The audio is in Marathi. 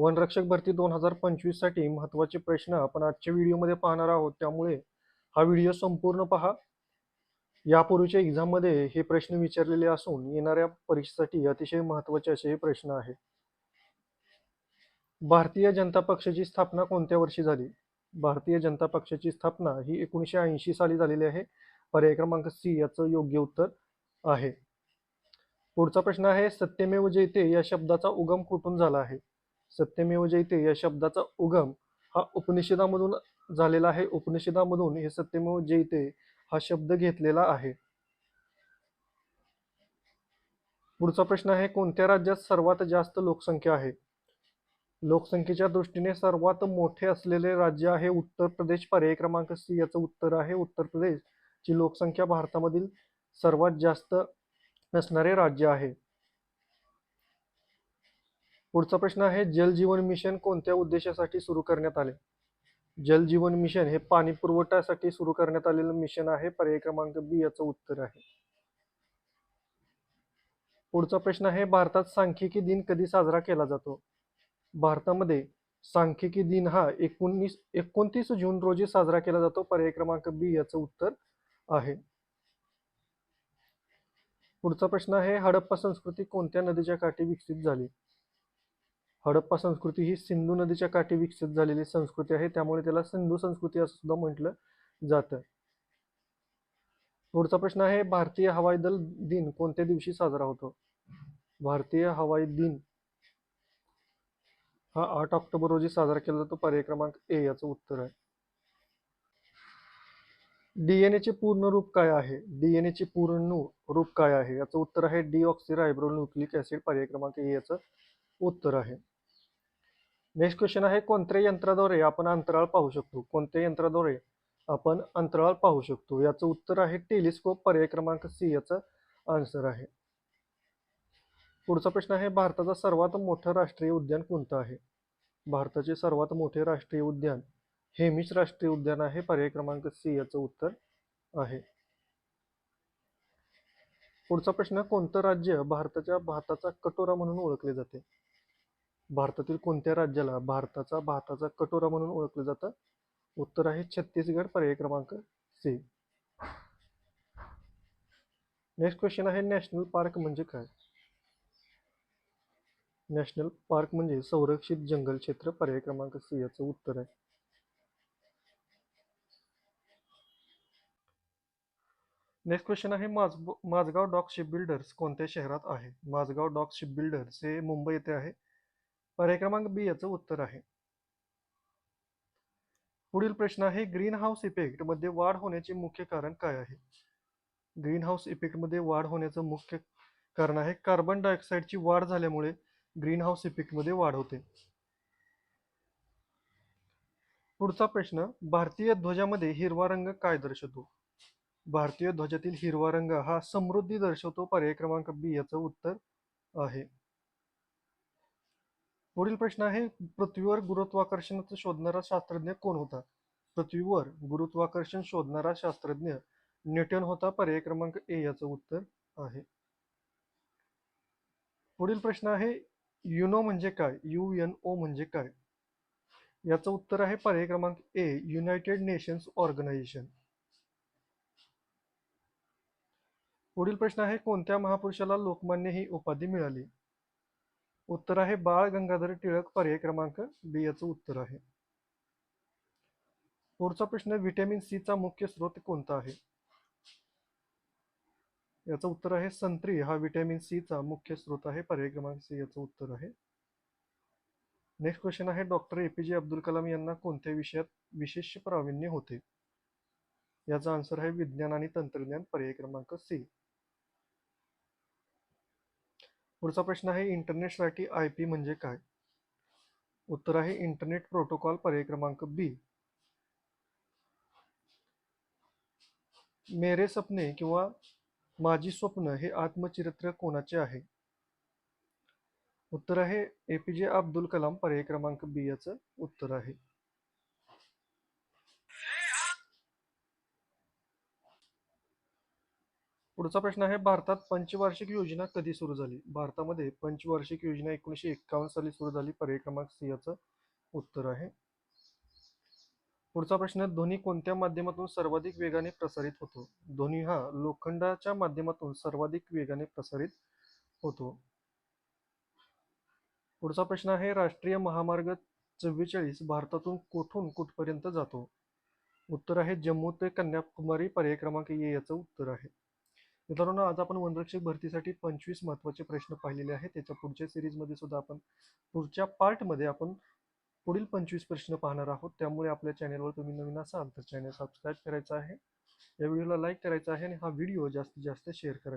वनरक्षक भरती दोन हजार पंचवीससाठी महत्त्वाचे प्रश्न आपण आजच्या व्हिडिओमध्ये पाहणार आहोत. त्यामुळे हा व्हिडिओ संपूर्ण पहा. यापूर्वीच्या एक्झाममध्ये हे प्रश्न विचारलेले असून येणाऱ्या परीक्षेसाठी अतिशय महत्त्वाचे असे हे प्रश्न आहे. भारतीय जनता पक्षाची स्थापना कोणत्या वर्षी झाली? भारतीय जनता पक्षाची स्थापना ही एकोणीसशे ऐंशी साली झालेली आहे. पर्याय क्रमांक सी याचं योग्य उत्तर आहे. पुढचा प्रश्न आहे सत्यमेव जयते या शब्दाचा उगम कुठून झाला आहे? सत्यमेव जयते या शब्दाचा उगम हा उपनिषदामधून झालेला आहे. उपनिषदामधून हे सत्यमेव जयते हा शब्द घेतलेला आहे. पुढचा प्रश्न आहे कोणत्या राज्यात सर्वात जास्त लोकसंख्या आहे? लोकसंख्येच्या दृष्टीने सर्वात मोठे असलेले राज्य आहे उत्तर प्रदेश. पर्याय क्रमांक सी याचं उत्तर आहे. उत्तर प्रदेश ची लोकसंख्या भारतामधील सर्वात जास्त नसणारे राज्य आहे. पुढचा प्रश्न आहे जल जीवन मिशन कोणत्या उद्देशासाठी सुरू करण्यात आले? जल जीवन मिशन हे पाणी पुरवठ्यासाठी सुरू करण्यात आलेलं मिशन आहे पर्याय क्रमांक बी याचं उत्तर आहे. पुढचा प्रश्न आहे भारतात सांख्यिकी दिन कधी साजरा केला जातो? भारतामध्ये सांख्यिकी दिन हा एकोणीस एकोणतीस जून रोजी साजरा केला जातो पर्याय क्रमांक बी याचं उत्तर आहे. पुढचा प्रश्न आहे हडप्पा संस्कृती कोणत्या नदीच्या काठी विकसित झाली? हडप्पा संस्कृती ही सिंधू नदीच्या काठी विकसित झालेली संस्कृती आहे. त्यामुळे त्याला सिंधू संस्कृती असं सुद्धा म्हटलं जातं. पुढचा प्रश्न आहे भारतीय हवाई दल दिन कोणत्या दिवशी साजरा होतो? भारतीय हवाई दिन हा आठ ऑक्टोबर रोजी साजरा केला जातो. पर्याय क्रमांक ए याचं उत्तर आहे. डीएनए चे पूर्ण रूप काय आहे? डीएनए चे पूर्ण रूप काय आहे? याचं उत्तर आहे डीऑक्सिरायब्रोल न्यूक्लिक ऍसिड पर्याय क्रमांक ए याचं उत्तर आहे. नेक्स्ट क्वेश्चन आहे कोणत्या यंत्राद्वारे आपण अंतराळ पाहू शकतो? कोणत्या यंत्राद्वारे आपण अंतराळ पाहू शकतो? याचं उत्तर आहे टेलिस्कोप पर्याय क्रमांक सी याचं आन्सर आहे. पुढचा प्रश्न आहे भारताचा सर्वात मोठं राष्ट्रीय उद्यान कोणतं आहे? भारताचे सर्वात मोठे राष्ट्रीय उद्यान हेमिस राष्ट्रीय उद्यान आहे पर्याय क्रमांक सी याचं उत्तर आहे. पुढचा प्रश्न कोणतं राज्य भारताच्या भाताचा कटोरा म्हणून ओळखले जाते? भारतातील कोणत्या राज्याला भारताचा भाताचा कटोरा म्हणून ओळखलं जातं? उत्तर आहे छत्तीसगड पर्याय क्रमांक सी. नेक्स्ट क्वेश्चन आहे नॅशनल पार्क म्हणजे काय? नॅशनल पार्क म्हणजे संरक्षित जंगल क्षेत्र पर्याय क्रमांक सी याचं उत्तर आहे. नेक्स्ट क्वेश्चन आहे माज माझगाव डॉक शिप बिल्डर्स कोणत्या शहरात आहे? माझगाव डॉक शिप बिल्डर्स हे मुंबई येथे आहे. पर्याय क्रमांक बी याचं उत्तर आहे. पुढील प्रश्न आहे ग्रीन हाऊस इफेक्टमध्ये वाढ होण्याचे मुख्य कारण काय आहे? ग्रीन हाऊस इफेक्टमध्ये वाढ होण्याचं मुख्य कारण आहे कार्बन डायऑक्साईडची वाढ झाल्यामुळे ग्रीन हाऊस इफेक्टमध्ये वाढ होते. पुढचा प्रश्न भारतीय ध्वजामध्ये हिरवा रंग काय दर्शवतो? भारतीय ध्वजातील हिरवा रंग हा समृद्धी दर्शवतो पर्याय क्रमांक बी याचं उत्तर आहे. पुढील प्रश्न आहे पृथ्वीवर गुरुत्वाकर्षणाचं शोधणारा शास्त्रज्ञ कोण होता? पृथ्वीवर गुरुत्वाकर्षण शोधणारा शास्त्रज्ञ न्यूटन होता. पर्याय क्रमांक ए याचं उत्तर आहे. पुढील प्रश्न आहे युनो म्हणजे काय? यू एन ओ म्हणजे काय? याचं उत्तर आहे पर्याय क्रमांक ए युनायटेड नेशन्स ऑर्गनायझेशन. पुढील प्रश्न आहे कोणत्या महापुरुषाला लोकमान्य ही उपाधी मिळाली? उत्तर आहे बाळ गंगाधर टिळक पर्याय क्रमांक बी याचं उत्तर आहे. पुढचा प्रश्न व्हिटॅमिन सी चा मुख्य स्रोत कोणता आहे? याचं उत्तर आहे संत्री. हा व्हिटॅमिन सी चा मुख्य स्रोत आहे. पर्याय क्रमांक सी याचं उत्तर आहे. नेक्स्ट क्वेश्चन आहे डॉक्टर एपीजे अब्दुल कलाम यांना कोणत्या विषयात विशेष प्रावीण्य होते? याचा आन्सर आहे विज्ञान आणि तंत्रज्ञान पर्याय क्रमांक सी. पुढचा प्रश्न आहे इंटरनेटसाठी आय पी म्हणजे काय? उत्तर आहे इंटरनेट प्रोटोकॉल पर्याय क्रमांक बी. मेरे सपने किंवा माझी स्वप्न हे आत्मचरित्र कोणाचे आहे? उत्तर आहे ए पी जे अब्दुल कलाम पर्याय क्रमांक बी याचं उत्तर आहे. पुढचा प्रश्न आहे भारतात पंचवार्षिक योजना कधी सुरू झाली? भारतामध्ये पंचवार्षिक योजना एकोणीसशे एक्कावन्न साली सुरू झाली. पर्याय क्रमांक सी याचं उत्तर आहे. पुढचा प्रश्न ध्वनी कोणत्या माध्यमातून सर्वाधिक वेगाने प्रसारित होतो? ध्वनी हा लोखंडाच्या माध्यमातून सर्वाधिक वेगाने प्रसारित होतो. पुढचा प्रश्न आहे राष्ट्रीय महामार्ग चव्वेचाळीस भारतातून कुठून कुठपर्यंत जातो? उत्तर आहे जम्मू ते कन्याकुमारी पर्याय क्रमांक ए याचं उत्तर आहे. मित्रांनो आज आपण वनरक्षक भरतीसाठी पंचवीस महत्त्वाचे प्रश्न पाहिलेले आहेत. त्याच्या पुढच्या सिरीजमध्ये सुद्धा आपण पुढच्या पार्टमध्ये आपण पुढील पंचवीस प्रश्न पाहणार आहोत. त्यामुळे आपल्या चॅनेलवर तुम्ही नवीन असाल तर चॅनल सबस्क्राईब करायचं आहे. या व्हिडिओला लाईक करायचा आहे आणि हा व्हिडिओ जास्तीत जास्त शेअर करायचा